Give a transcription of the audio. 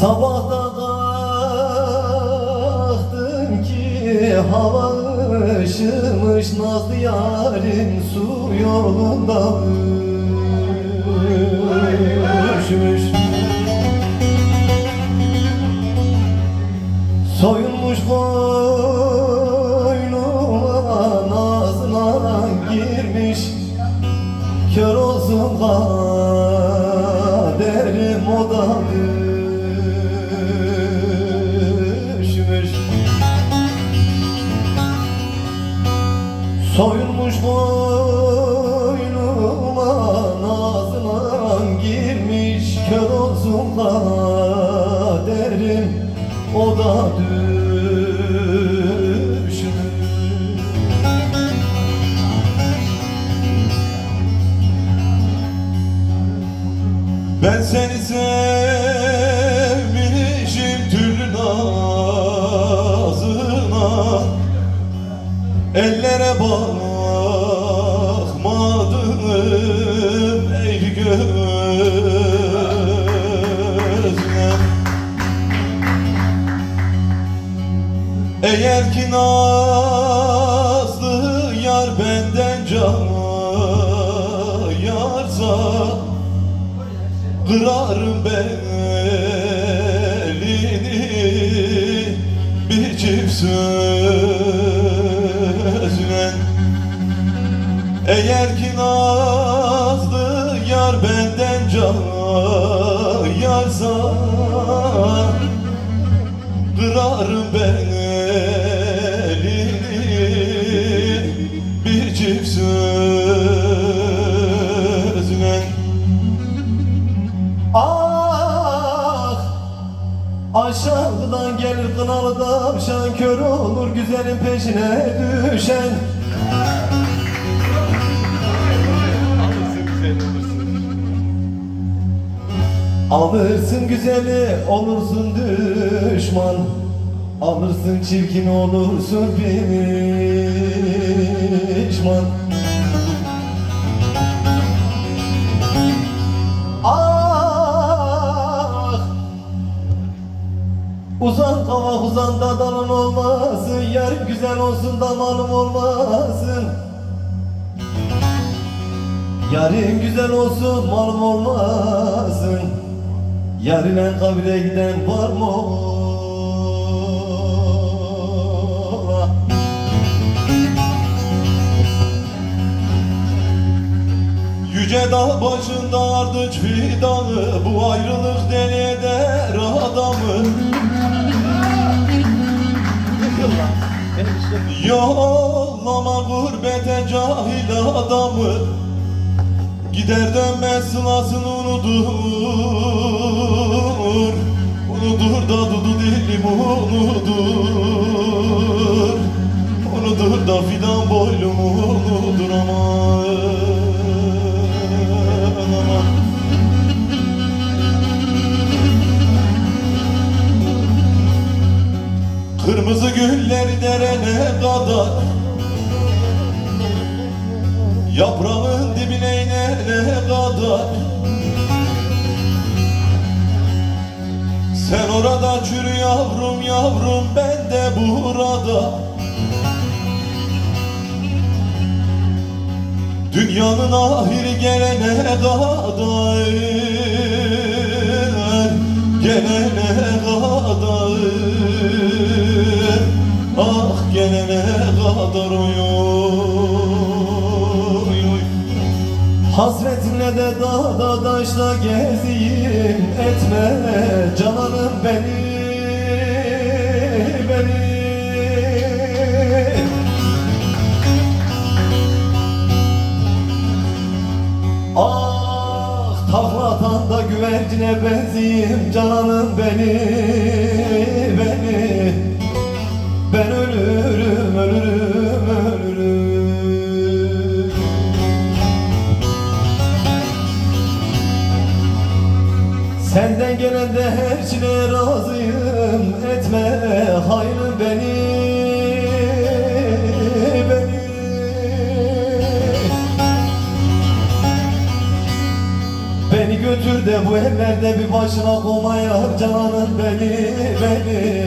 Sabahta kalktım ki hava ışımış Nazlı yarim su yolunda üşümüş Soyunmuş koynuma nazına girmiş. Kör olsun kaderim o da. düşmüş Soyunmuş koynuma nazına girmiş Kör olsun kaderim o da düşmüş Ben seni sevmişim Eğer ki nazlı yar benden yarsa Kırarım belini bir çift sözüne Eğer ki nazlı yar benden yarsa Kırarım belini bir Ah Aşağıdan gelir kınalı tavşan Kör olur güzelin peşine düşen. Alırsın güzeli olursun düşman Alırsın çirkin olursun pişman. Ah! Uzan kavak uzan da dalın olmasın. Yarın güzel olsun da malım olmasın. Yarın güzel olsun malım olmasın. Yarın kabire giden var mı? Yüce dağ başında ardıç fidanı Bu ayrılık deli eder adamı. Yollama gurbete cahil adamı. Gider dönmez sılasını unutur. Unutur da dudu dilim unutur. Unutur da fidan boylumu unutur aman Kırmızı gülleri derene kadar Yaprağın dibine inene kadar. Sen orada çürü yavrum yavrum ben de burada. Dünyanın ahiri gelene kadar Gelene kadar Ah gelene kadar oy oy oy. Hasretinle de dağda daşta gezeyim Etme cananım beni beni. Ah taklatan da güvercine benzeyim Cananım beni Senden gelen de her şeye razıyım. Etme hayrım beni Beni. Beni götür de bu ellerde bir başına koma yar canım beni beni